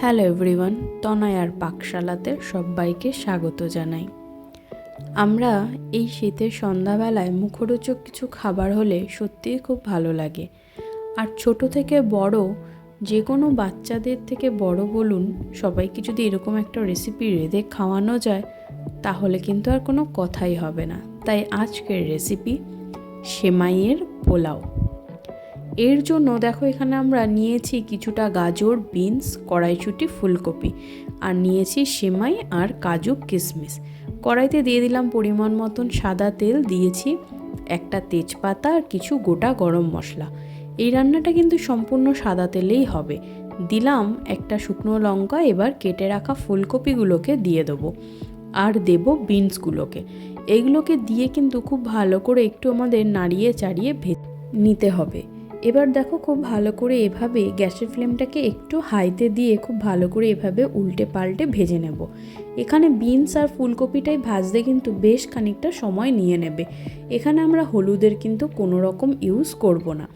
Hello everyone, তনয়ার পাকশালাতে সবাইকে স্বাগত জানাই। আমরা এই শীতের সন্ধ্যাবেলায় মুখরোচক কিছু খাবার হলে সত্যিই খুব ভালো লাগে। আর ছোট থেকে বড়, যে কোনো বাচ্চাদের থেকে বড় বলুন, সবাইকে যদি এরকম একটা রেসিপি রেঁধে খাওয়ানো যায়, তাহলে কিন্তু আর কোনো কথাই হবে না। তাই আজকের রেসিপি সেমাইয়ের পোলাও। এর জন্য দেখো এখানে আমরা নিয়েছি কিছুটা গাজর, বিনস, কড়াইশুঁটি, ফুলকপি। আর নিয়েছি সেমাই আর কাজু কিশমিশ কড়াইতে দিয়ে দিলাম পরিমাণ মতন সাদা তেল, দিয়েছি একটা তেজপাতা আর কিছু গোটা গরম মশলা। এই রান্নাটা কিন্তু সম্পূর্ণ সাদা তেলেই হবে। দিলাম একটা শুকনো লঙ্কা, এবার কেটে রাখা ফুলকপিগুলোকে দিয়ে দেবো। আর দেব বিনসগুলোকে। এইগুলোকে দিয়ে কিন্তু খুব ভালো করে একটু আমাদের নাড়িয়ে চাড়িয়ে ভে নিতে হবে। এবার দেখো খুব ভালো করে এভাবে গ্যাসের ফ্লেমটাকে একটু হাইতে দিয়ে খুব ভালো করে এভাবে উল্টে পাল্টে ভেজে নেব। এখানে বিনস আর ফুলকপিটাই ভাজতে কিন্তু বেশ খানিকটা সময় নিয়ে নেবে। এখানে আমরা হলুদের কিন্তু কোনো রকম ইউজ করব না।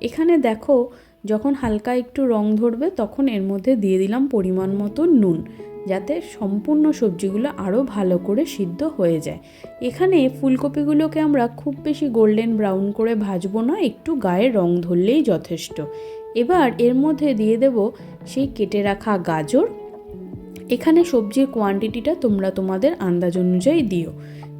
এখানে দেখো যখন হালকা একটু রং ধরবে, তখন এর মধ্যে দিয়ে দিলাম পরিমাণ মতো নুন, যাতে সম্পূর্ণ সবজিগুলো আরও ভালো করে সিদ্ধ হয়ে যায়। এখানে ফুলকপিগুলোকে আমরা খুব বেশি গোল্ডেন ব্রাউন করে ভাজবো না, একটু গায়ে রং ধরলেই যথেষ্ট। এবার এর মধ্যে দিয়ে দেব সেই কেটে রাখা গাজর। এখানে সবজির কোয়ান্টিটিটা তোমরা তোমাদের আন্দাজ অনুযায়ী দিও।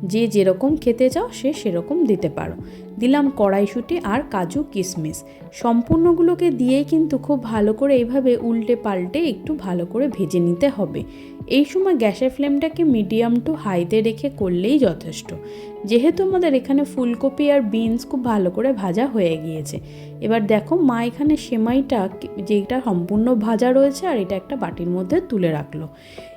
যে যেরকম খেতে চাও সে সেরকম দিতে পারো। দিলাম কড়াইশুঁটি আর কাজু কিশমিশ সম্পূর্ণগুলোকে দিয়ে কিন্তু খুব ভালো করে এইভাবে উল্টে পাল্টে একটু ভালো করে ভেজে নিতে হবে। এই সময় গ্যাসের ফ্লেমটাকে মিডিয়াম টু হাইতে রেখে করলেই যথেষ্ট। যেহেতু আমাদের এখানে ফুলকপি আর বিনস খুব ভালো করে ভাজা হয়ে গিয়েছে। এবার দেখো মা এখানে সেমাইটা যেটা সম্পূর্ণ ভাজা রয়েছে আর এটা একটা বাটির মধ্যে তুলে রাখল।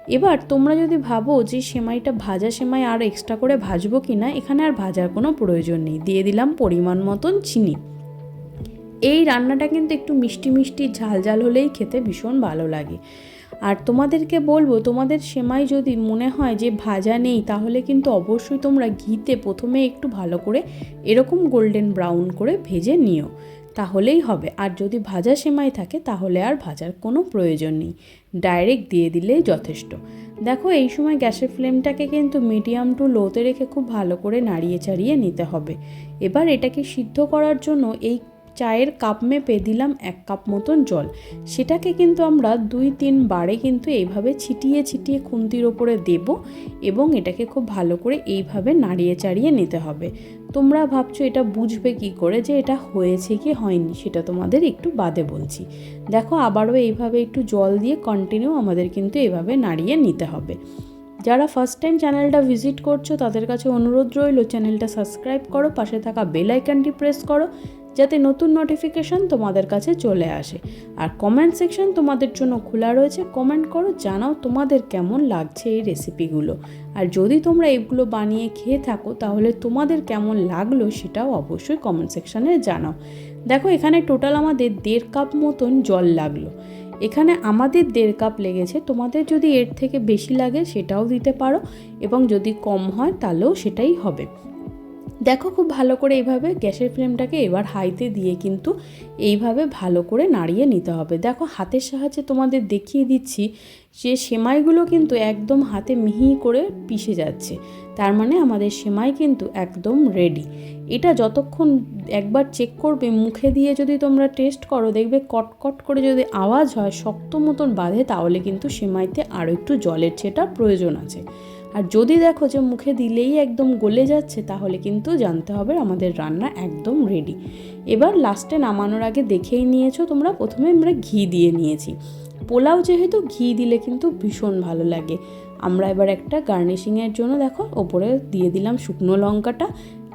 এবার তোমরা যদি ভাবো যে সেমাইটা ভাজা সেমাই আর এক্সট্রা করে ভাজবো কি না এখানে আর ভাজার কোনো প্রয়োজন নেই। দিয়ে দিলাম পরিমাণ মতন চিনি। এই রান্নাটা কিন্তু একটু মিষ্টি মিষ্টি, ঝাল ঝাল হলেই খেতে ভীষণ ভালো লাগে। আর তোমাদেরকে বলব, তোমাদের সেমাই যদি মনে হয় যে ভাজা নেই, তাহলে কিন্তু অবশ্যই তোমরা ঘিতে প্রথমে একটু ভালো করে এরকম গোল্ডেন ব্রাউন করে ভেজে নিও। তাহলেই হবে। আর যদি ভাজা সেমাই থাকে, তাহলে আর ভাজার কোনো প্রয়োজন নেই। ডাইরেক্ট দিয়ে দিলেই যথেষ্ট। দেখো, এই সময় গ্যাসের ফ্লেমটাকে কিন্তু মিডিয়াম টু লোতে রেখে খুব ভালো করে নাড়িয়ে চাড়িয়ে নিতে হবে। এবার এটাকে সিদ্ধ করার জন্য এই চায়ের কাপ মেপে দিলাম এক কাপ মতন জল। সেটাকে কিন্তু আমরা দুই তিন বারে কিন্তু এইভাবে ছিটিয়ে ছিটিয়ে খুন্তির ওপরে দেব এবং এটাকে খুব ভালো করে এইভাবে নাড়িয়ে চাড়িয়ে নিতে হবে। তোমরা ভাবছ এটা বুঝবে কি করে যে এটা হয়েছে কি হয়নি, সেটা তোমাদের একটু বাদে বলছি। দেখো আবারও এইভাবে একটু জল দিয়ে কন্টিনিউ আমাদের কিন্তু এভাবে নাড়িয়ে নিতে হবে। যারা ফার্স্ট টাইম চ্যানেলটা ভিজিট করছ, তাদের কাছে অনুরোধ রইল চ্যানেলটা সাবস্ক্রাইব করো, পাশে থাকা বেল আইকনটি প্রেস করো। যাতে নতুন নোটিফিকেশান তোমাদের কাছে চলে আসে। আর কমেন্ট সেকশন তোমাদের জন্য খোলা রয়েছে। কমেন্ট করো, জানাও তোমাদের কেমন লাগছে এই রেসিপিগুলো আর যদি তোমরা এগুলো বানিয়ে খেয়ে থাকো, তাহলে তোমাদের কেমন লাগল সেটাও অবশ্যই কমেন্ট সেকশানে জানাও। দেখো, এখানে টোটাল আমাদের দেড় কাপ মতন জল লাগল। এখানে আমাদের দেড় কাপ লেগেছে। তোমাদের যদি এর থেকে বেশি লাগে সেটাও দিতে পারো। এবং যদি কম হয়, তাহলেও সেটাই হবে। দেখো খুব ভালো করে এইভাবে গ্যাসের ফ্লেমটাকে এবার হাইতে দিয়ে কিন্তু এইভাবে ভালো করে নাড়িয়ে নিতে হবে। দেখো হাতের সাহায্যে তোমাদের দেখিয়ে দিচ্ছি যে সেমাইগুলো কিন্তু একদম হাতে মিহি করে পিষে যাচ্ছে। তার মানে আমাদের সেমাই কিন্তু একদম রেডি এটা যতক্ষণ একবার চেক করবে, মুখে দিয়ে যদি তোমরা টেস্ট করো, দেখবে কটকট করে যদি আওয়াজ হয়, শক্ত মতন বাঁধে, তাহলে কিন্তু সেমাইতে আরও একটু জলের ছেটা প্রয়োজন আছে। আর যদি দেখো যে মুখে দিলেই একদম গলে যাচ্ছে, তাহলে কিন্তু জানতে হবে আমাদের রান্না একদম রেডি এবার লাস্টে নামানোর আগে দেখেই নিয়েছো তোমরা, প্রথমে আমরা ঘি দিয়ে নিয়েছি। পোলাও যেহেতু ঘি দিলে কিন্তু ভীষণ ভালো লাগে। আমরা এবার একটা গার্নিশিংয়ের জন্য দেখো, ওপরে দিয়ে দিলাম শুকনো লঙ্কাটা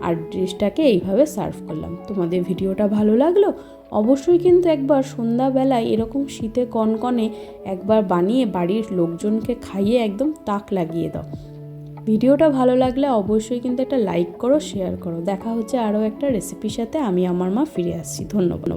আর ড্রেসটাকে এইভাবে সার্ভ করলাম। তোমাদের ভিডিওটা ভালো লাগল? অবশ্যই কিন্তু একবার সন্ধ্যাবেলায় এরকম শীতে কনকনে একবার বানিয়ে বাড়ির লোকজনকে খাইয়ে একদম তাক লাগিয়ে দাও। ভিডিওটা ভালো লাগলে অবশ্যই কিন্তু একটা লাইক করো শেয়ার করো। দেখা হচ্ছে আরও একটা রেসিপির সাথে আমি আমার মা ফিরে আসছি। ধন্যবাদ।